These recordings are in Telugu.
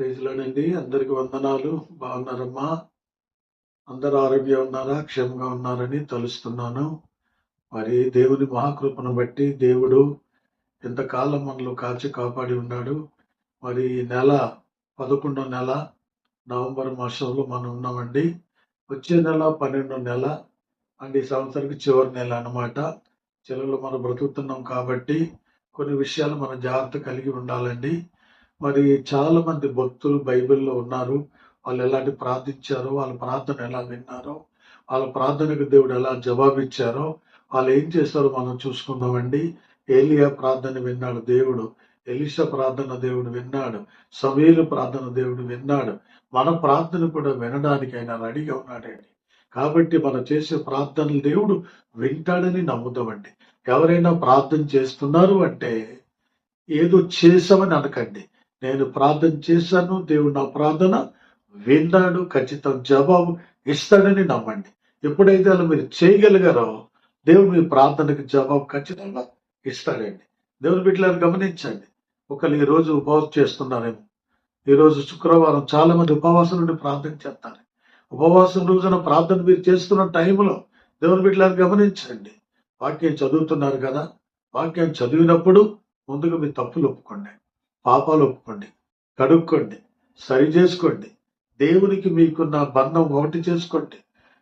అండి. అందరికి వందనాలు. బాగున్నారమ్మా? అందరూ ఆరోగ్యం ఉన్నారా? క్షేమంగా ఉన్నారని తలుస్తున్నాను. మరి దేవుని మహాకృపను బట్టి దేవుడు ఎంతకాలం మనలో కాచి కాపాడి ఉన్నాడు. మరి ఈ నెల పదకొండో నెల నవంబర్ మాసంలో మనం ఉన్నామండి. వచ్చే నెల పన్నెండో నెల అండ్ ఈ సంవత్సరానికి చివరి నెల అన్నమాట. చివరిలో మనం బ్రతుకుతున్నాం కాబట్టి కొన్ని విషయాలు మనం జాగ్రత్త కలిగి ఉండాలండి. మరి చాలా మంది భక్తులు బైబిల్లో ఉన్నారు. వాళ్ళు ఎలాంటి ప్రార్థించారో వాళ్ళ ప్రార్థన ఎలా విన్నారో వాళ్ళ ప్రార్థనకు దేవుడు ఎలా జవాబిచ్చారో వాళ్ళు ఏం చేస్తారో మనం చూసుకుందామండి. ఏలియా ప్రార్థన విన్నాడు దేవుడు. ఎలిషా ప్రార్థన దేవుడు విన్నాడు. సమీలు ప్రార్థన దేవుడు విన్నాడు. మన ప్రార్థన కూడా వినడానికి ఆయన రెడీగా ఉన్నాడండి. కాబట్టి మనం చేసే ప్రార్థనలు దేవుడు వింటాడని నమ్ముతామండి ఎవరైనా ప్రార్థన చేస్తున్నారు అంటే ఏదో చేసామని అనకండి. నేను ప్రార్థన చేశాను దేవుడు నా ప్రార్థన విన్నాడు ఖచ్చితం జవాబు ఇస్తాడని నమ్మండి. ఎప్పుడైతే అలా మీరు చేయగలిగారో దేవుడు మీ ప్రార్థనకి జవాబు ఖచ్చితంగా ఇస్తాడండి. దేవుని బిడ్డలను గమనించండి. ఒకళ్ళు ఈరోజు ఉపవాసం చేస్తున్నారేమో. ఈరోజు శుక్రవారం చాలా మంది ఉపవాసం నుండి ప్రార్థన చేస్తారు. ఉపవాసం రోజున ప్రార్థన మీరు చేస్తున్న టైంలో దేవుని బిడ్డలను గమనించండి. వాక్యం చదువుతున్నారు కదా? వాక్యం చదివినప్పుడు ముందుగా మీ తప్పులు ఒప్పుకోండి. పాపాలు ఒప్పుకోండి కడుక్కోండి సరి చేసుకోండి. దేవునికి మీకున్న బంధం ఒకటి చేసుకోండి.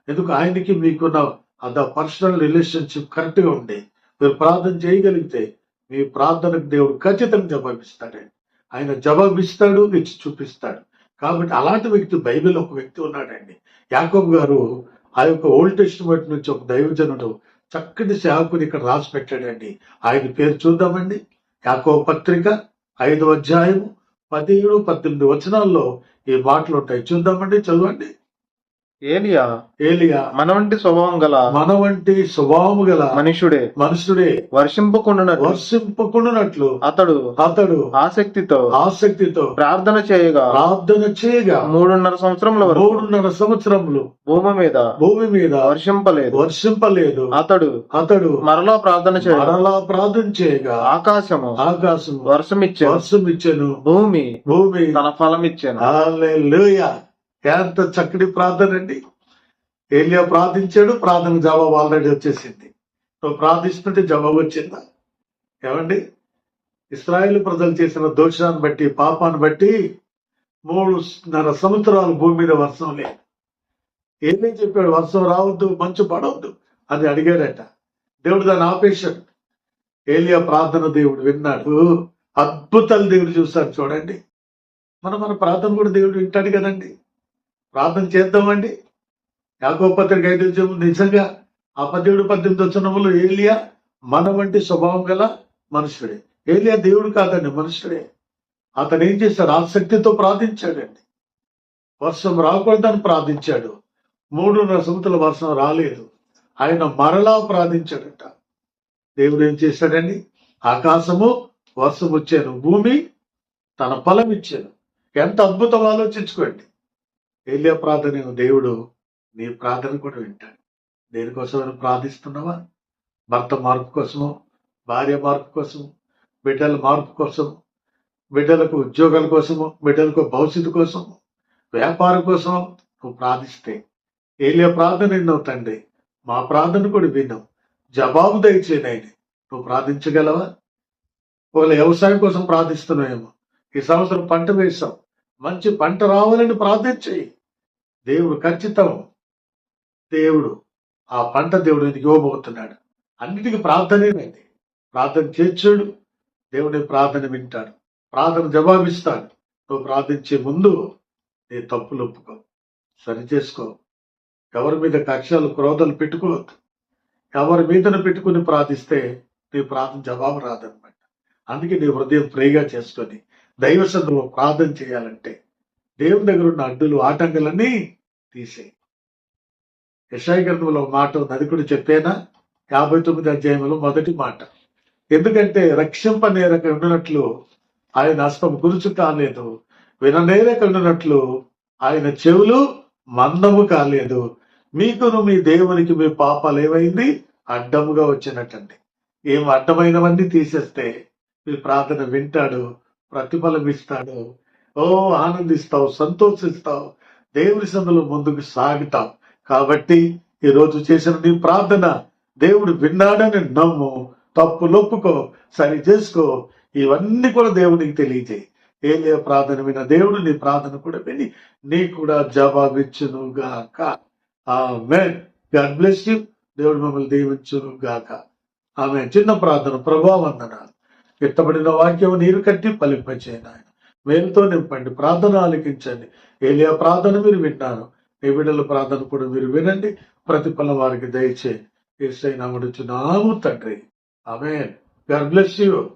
ఎందుకు? ఆయనకి మీకున్న అంత పర్సనల్ రిలేషన్షిప్ కరెక్ట్గా ఉండి మీరు ప్రార్థన చేయగలిగితే మీ ప్రార్థనకు దేవుడు ఖచ్చితంగా జవాబిస్తాడండి ఆయన జవాబిస్తాడు ఇచ్చి చూపిస్తాడు. కాబట్టి అలాంటి వ్యక్తి బైబిల్ ఒక వ్యక్తి ఉన్నాడండి. యాకోబ్ గారు ఆ యొక్క ఓల్డ్ టెస్టిమెంట్ నుంచి ఒక దైవజనుడు చక్కటి సేవకుని ఇక్కడ రాసి పెట్టాడండి. ఆయన పేరు చూద్దామండి. యాకో పత్రిక ఐదో అధ్యాయము పదిహేడు పద్దెనిమిది వచనాల్లో ఈ మాటలు ఉంటాయి చూద్దామండి చదవండి. ఏలియా ఏలియా మన వంటి స్వభావం గల మన వంటి స్వభావము గల మనుషుడే మనుషుడే వర్షింపకుండా వర్షింపకుండానట్లు అతడు అతడు ఆసక్తితో ఆసక్తితో ప్రార్థన చేయగా ప్రార్థన చేయగా మూడున్నర సంవత్సరముల వరకు మూడున్నర సంవత్సరములు భూమి మీద భూమి మీద వర్షింపలేదు. వర్షింపలేదు. అతడు అతడు మరలా ప్రార్థన చేయగా మరలా ప్రార్థన చేయగా ఆకాశము ఆకాశం వర్షమిచ్చాను. వర్షం ఇచ్చాను భూమి భూమి తన ఫలం ఇచ్చాను ఎంత చక్కటి ప్రార్థన అండి. ఏలియా ప్రార్థించాడు ప్రార్థన జవాబు ఆల్రెడీ వచ్చేసింది. నువ్వు ప్రార్థిస్తుంటే జవాబు వచ్చిందా? ఏమండి? ఇస్రాయేల్ ప్రజలు చేసిన దోషాన్ని బట్టి పాపాన్ని బట్టి మూడున్నర సంవత్సరాలు భూమి మీద వర్షం లేదు. ఏమేం చెప్పాడు వర్షం రావద్దు మంచు పడవద్దు అని అడిగాడట దేవుడు దాన్ని ఆపేశాడు. ఏలియా ప్రార్థన దేవుడు విన్నాడు. అద్భుతాలు దేవుడు చూస్తాడు చూడండి. మన మన ప్రార్థన కూడా దేవుడు వింటాడు కదండి. ప్రార్థన చేద్దామండి. యాకో పత్రిక ఐదు నిజంగా ఆ పద్దెనిమిది పద్దెనిమిది వచ్చినప్పుడు ఏలియా మన వంటి స్వభావం గల మనుషుడే ఏలియా దేవుడు కాదండి మనుషుడే అతను ఏం చేశాడు? ఆసక్తితో ప్రార్థించాడండి. వర్షం రాకూడదని ప్రార్థించాడు. మూడున్నర సంవత్సరాల వర్షం రాలేదు. ఆయన మరలా ప్రార్థించాడట. దేవుడు ఏం చేశాడండి? ఆకాశము వర్షం వచ్చాను భూమి తన ఫలం ఇచ్చాను ఎంత అద్భుతం ఆలోచించుకోండి. ఏలియా ప్రార్థన దేవుడు నీ ప్రార్థన కూడా వింటాడు. దేనికోసమైనా ప్రార్థిస్తున్నావా? భర్త మార్పు కోసము భార్య మార్పు కోసము బిడ్డల మార్పు కోసం బిడ్డలకు ఉద్యోగాల కోసము బిడ్డలకు భవిష్యత్తు కోసము వ్యాపారం కోసం నువ్వు ప్రార్థిస్తే ఏలియా ప్రార్థన ఎన్నో తండ్రి మా ప్రార్థన కూడా విన్నాం జవాబు దయచేనాయని నువ్వు ప్రార్థించగలవా? ఒకవేళ వ్యవసాయం కోసం ప్రార్థిస్తున్నావేమో ఈ సంవత్సరం పంట వేసాం మంచి పంట రావాలని ప్రార్థించేయి. దేవుడు ఖచ్చితం. దేవుడు ఆ పంట దేవుడు ఇది ఇవ్వబోతున్నాడు. అన్నిటికీ ప్రార్థనేనండి ప్రార్థన చేర్చాడు. దేవుని ప్రార్థన వింటాడు. ప్రార్థన జవాబిస్తాడు. నువ్వు ప్రార్థించే ముందు నీ తప్పులు ఒప్పుకో. సరి చేసుకో. ఎవరి మీద కక్షలు క్రోధలు పెట్టుకోవద్దు. ఎవరి మీదను పెట్టుకుని ప్రార్థిస్తే నీ ప్రార్థన జవాబు రాదనమాట అందుకే నీ హృదయం ఫ్రీగా చేసుకొని దైవ సన్నిధిలో ప్రార్థన చేయాలంటే దేవుని దగ్గర ఉన్న అడ్డులు ఆటంకాలన్నీ తీసేయి. యశాయి గ్రంథంలో మాట ఉంది అది కూడా చెప్పేనా? యాభై తొమ్మిది అధ్యాయంలో మొదటి మాట. ఎందుకంటే రక్షింప నేరక ఉండినట్లు ఆయన హస్తం గురుచు కాలేదు. విననేరక ఉండినట్లు ఆయన చెవులు మందము కాలేదు. మీకును మీ దేవునికి మీ పాపాలు ఏమైంది? అడ్డముగా వచ్చినట్టండి. ఏం అడ్డమైనవన్నీ తీసేస్తే మీ ప్రార్థన వింటాడు. ప్రతిఫలం ఇస్తాడు ఓ ఆనందిస్తావు సంతోషిస్తావు దేవుని సందులో ముందుకు సాగుతావు. కాబట్టి ఈ రోజు చేసిన నీ ప్రార్థన దేవుడు విన్నాడని నమ్ము తప్పు నొప్పుకో సరి చేసుకో. ఇవన్నీ కూడా దేవునికి తెలియజేయి. ఏలియా ప్రార్థన విన్న దేవుడు నీ ప్రార్థన కూడా విని నీ కూడా జవాబిచ్చును గాక ఆమె గాడ్ బ్లెస్ యూ. దేవుడు మిమ్మల్ని దీవించును గాక ఆమె చిన్న ప్రార్థన ప్రభావందనాలు ఎత్తబడిన వాక్యం నీరు కట్టి ఫలింపచేయను ఆయన. మేలుతో నింపండి ప్రార్థన ఆలకించండి. ఏలియా ప్రార్థన మీరు విన్నారు ఏ బిడ్డల ప్రార్థన కూడా మీరు వినండి. ప్రతిఫలం వారికి దయచేయండి. ఏసై నాము తండ్రి. ఆమె గాడ్ బ్లెస్ యూ.